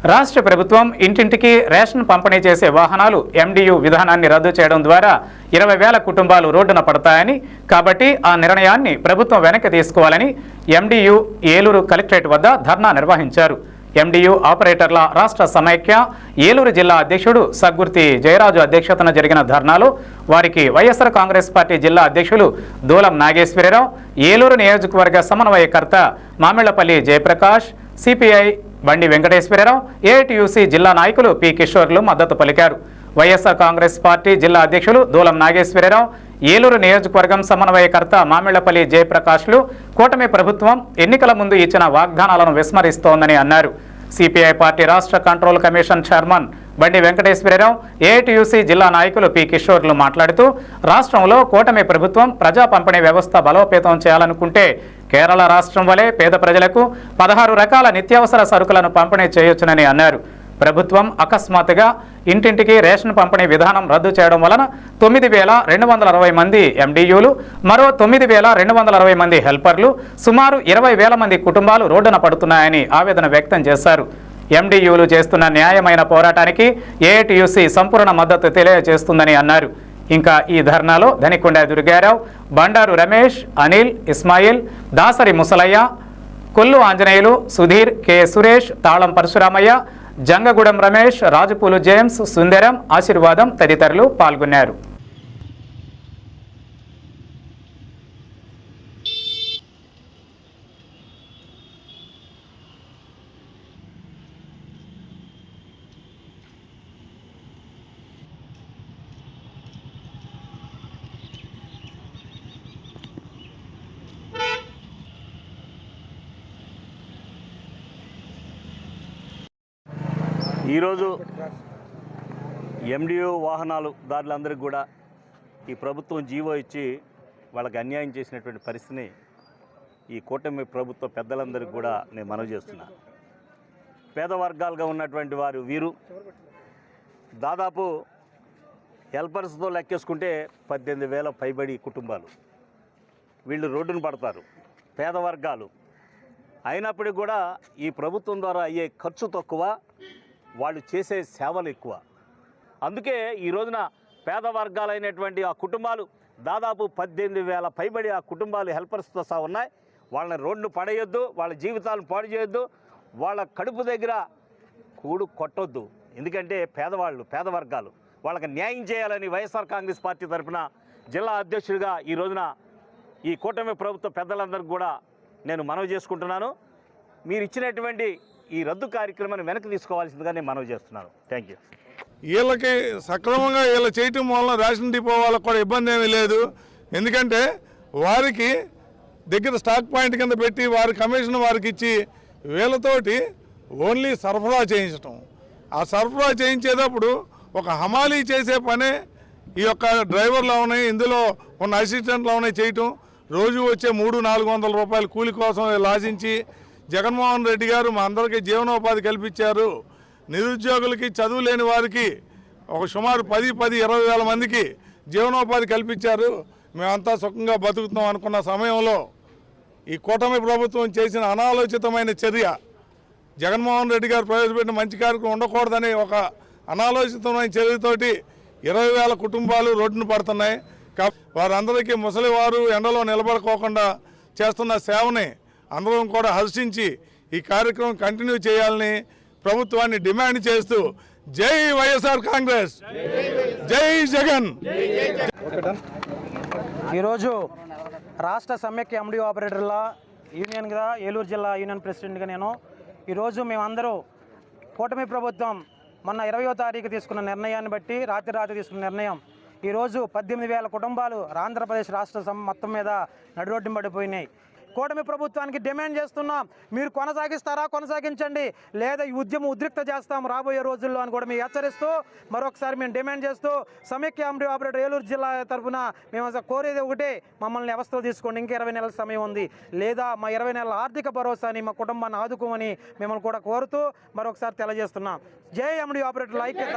రాష్ట్ర ప్రభుత్వం ఇంటింటికి రేషన్ పంపిణీ చేసే వాహనాలు ఎండియు విధానాన్ని రద్దు చేయడం ద్వారా ఇరవై వేల కుటుంబాలు రోడ్డున పడతాయని కాబట్టి ఆ నిర్ణయాన్ని ప్రభుత్వం వెనక్కి తీసుకోవాలని ఎండియు ఏలూరు కలెక్టరేట్ వద్ద ధర్నా నిర్వహించారు. ఎండియు ఆపరేటర్ల రాష్ట్ర సమైక్య ఏలూరు జిల్లా అధ్యక్షుడు సగ్గుర్తి జయరాజు అధ్యక్షతన జరిగిన ధర్నాలో వారికి వైఎస్ఆర్ కాంగ్రెస్ పార్టీ జిల్లా అధ్యక్షులు దూలం నాగేశ్వరరావు ఏలూరు నియోజకవర్గ సమన్వయకర్త మామిళ్ళపల్లి జయప్రకాష్ సిపిఐ బండి వెంకటేశ్వరరావు ఏఐటియుసి జిల్లా నాయకులు పి కిషోర్లు మద్దతు పలికారు. వైఎస్ఆర్ కాంగ్రెస్ పార్టీ జిల్లా అధ్యక్షులు దూలం నాగేశ్వరరావు ఏలూరు నియోజకవర్గం సమన్వయకర్త మామిళ్ళపల్లి జయప్రకాష్లు కూటమి ప్రభుత్వం ఎన్నికల ముందు ఇచ్చిన వాగ్దానాలను విస్మరిస్తోందని అన్నారు. సిపిఐ పార్టీ రాష్ట్ర control commission chairman Bandi Venkateswararao AITUC జిల్లా నాయకులు పి. కిషోర్లు మాట్లాడుతూ రాష్ట్రంలో కూటమి ప్రభుత్వం ప్రజా పంపిణీ వ్యవస్థ బలోపేతం చేయాలనుకుంటే కేరళ రాష్ట్రం వలె పేద ప్రజలకు పదహారు రకాల నిత్యావసర సరుకులను పంపిణీ చేయొచ్చునని అన్నారు. ప్రభుత్వం అకస్మాత్తుగా ఇంటింటికి రేషన్ పంపిణీ విధానం రద్దు చేయడం వలన తొమ్మిది వేల రెండు వందల అరవై మంది ఎండియూలు మరో తొమ్మిది వేల రెండు వందల అరవై మంది హెల్పర్లు సుమారు ఇరవై వేల మంది కుటుంబాలు రోడ్డున పడుతున్నాయని ఆవేదన వ్యక్తం చేశారు. ఎండియూలు చేస్తున్న న్యాయమైన పోరాటానికి ఏఐటియుసి సంపూర్ణ మద్దతు తెలియజేస్తుందని అన్నారు. ఇంకా ఈ ధర్నాలో ధనికొండ దుర్గారావు బండారు రమేష్ అనిల్ ఇస్మాయిల్ దాసరి ముసలయ్య కొల్లు ఆంజనేయులు సుధీర్ కె సురేష్ తాళం పరశురామయ్య జంగగూడెం రమేష్ రాజుపూలు జేమ్స్ సుందరం ఆశీర్వాదం తదితరులు పాల్గొన్నారు. ఈరోజు ఎండిఓ వాహనాలు దారులందరికీ కూడా ఈ ప్రభుత్వం జీవో ఇచ్చి వాళ్ళకి అన్యాయం చేసినటువంటి పరిస్థితిని ఈ కూటమి ప్రభుత్వ పెద్దలందరికీ కూడా నేను మనవి చేస్తున్నా. పేద వర్గాలుగా ఉన్నటువంటి వారు వీరు దాదాపు హెల్పర్స్తో లెక్కేసుకుంటే పద్దెనిమిది వేల పైబడి కుటుంబాలు. వీళ్ళు రోడ్డును పడతారు పేద వర్గాలు. అయినప్పటికీ కూడా ఈ ప్రభుత్వం ద్వారా అయ్యే ఖర్చు తక్కువ వాళ్ళు చేసే సేవలు ఎక్కువ. అందుకే ఈ రోజున పేద వర్గాలైనటువంటి ఆ కుటుంబాలు దాదాపు పద్దెనిమిది వేల పైబడి ఆ కుటుంబాలు హెల్పర్స్తో సహా ఉన్నాయి. వాళ్ళని రోడ్డు పడేయొద్దు వాళ్ళ జీవితాలను పాడు చేయొద్దు వాళ్ళ కడుపు దగ్గర కూడు కొట్టొద్దు. ఎందుకంటే పేదవాళ్ళు పేద వర్గాలు వాళ్ళకి న్యాయం చేయాలని వైఎస్ఆర్ కాంగ్రెస్ పార్టీ తరఫున జిల్లా అధ్యక్షుడిగా ఈ రోజున ఈ కూటమి ప్రభుత్వ పెద్దలందరికీ కూడా నేను మనవి చేసుకుంటున్నాను. మీరు ఇచ్చినటువంటి ఈ రద్దు కార్యక్రమాన్ని వెనక్కి తీసుకోవాల్సిందిగా నేను మనవి చేస్తున్నాను. థ్యాంక్ యూ వీళ్ళకి సక్రమంగా వీళ్ళు చేయటం వలన రేషన్ డిపో వాళ్ళకి కూడా ఇబ్బంది ఏమీ లేదు. ఎందుకంటే వారికి దగ్గర స్టాక్ పాయింట్ కింద పెట్టి వారి కమిషన్ వారికి ఇచ్చి వీళ్ళతోటి ఓన్లీ సరఫరా చేయించటం. ఆ సరఫరా చేయించేటప్పుడు ఒక హమాలీ చేసే పనే ఈ యొక్క డ్రైవర్లు ఉన్నాయి ఇందులో ఉన్న అసిస్టెంట్లు ఉన్నాయి చేయటం. రోజు వచ్చే మూడు నాలుగు వందల రూపాయల కూలి కోసం వీళ్ళు ఆశించి జగన్మోహన్ రెడ్డి గారు మా అందరికీ జీవనోపాధి కల్పించారు. నిరుద్యోగులకి చదువు లేని వారికి ఒక సుమారు పది పది ఇరవై వేల మందికి జీవనోపాధి కల్పించారు. మేమంతా సుఖంగా బతుకుతున్నాం అనుకున్న సమయంలో ఈ కూటమి ప్రభుత్వం చేసిన అనాలోచితమైన చర్య జగన్మోహన్ రెడ్డి గారు ప్రవేశపెట్టిన మంచి కార్యక్రమం ఉండకూడదని ఒక అనాలోచితమైన చర్యతోటి ఇరవై వేల కుటుంబాలు రోడ్డున పడుతున్నాయి. కా- వారందరికీ ముసలివారు ఎండలో నిలబడుకోకుండా చేస్తున్న సేవని అందరం కూడా హర్షించి ఈ కార్యక్రమం కంటిన్యూ చేయాలని ప్రభుత్వాన్ని డిమాండ్ చేస్తూ జై వైఎస్ఆర్ కాంగ్రెస్. జై జగన్. ఈరోజు రాష్ట్ర సమ్యక్ ఎండి ఆపరేటర్ల యూనియన్గా ఏలూరు జిల్లా యూనియన్ ప్రెసిడెంట్గా నేను. ఈరోజు మేమందరూ కూటమి ప్రభుత్వం మొన్న ఇరవయో తారీఖు తీసుకున్న నిర్ణయాన్ని బట్టి రాత్రి రాత్రి తీసుకున్న నిర్ణయం. ఈరోజు పద్దెనిమిది వేల కుటుంబాలు ఆంధ్రప్రదేశ్ రాష్ట్ర సం- మొత్తం మీద నడురోడ్డు పడిపోయినాయి కూటమి ప్రభుత్వానికి డిమాండ్ చేస్తున్నాం. మీరు కొనసాగిస్తారా? కొనసాగించండి. లేదా ఈ ఉద్యమం ఉద్రిక్త చేస్తాం రాబోయే రోజుల్లో అని కూడా మేము హెచ్చరిస్తూ మరొకసారి మేము డిమాండ్ చేస్తూ సమైక్య అంబడి ఆపరేటర్ ఏలూరు జిల్లా తరఫున మేము కోరేది ఒకటే మమ్మల్ని వ్యవస్థలు తీసుకోండి. ఇంకా ఇరవై నెలల సమయం ఉంది. లేదా మా ఇరవై నెలల ఆర్థిక భరోసాని మా కుటుంబాన్ని ఆదుకోమని మిమ్మల్ని కూడా కోరుతూ మరొకసారి తెలియజేస్తున్నాం. జై ఆపరేటర్ ఆపరేటర్ల ఐక్యత.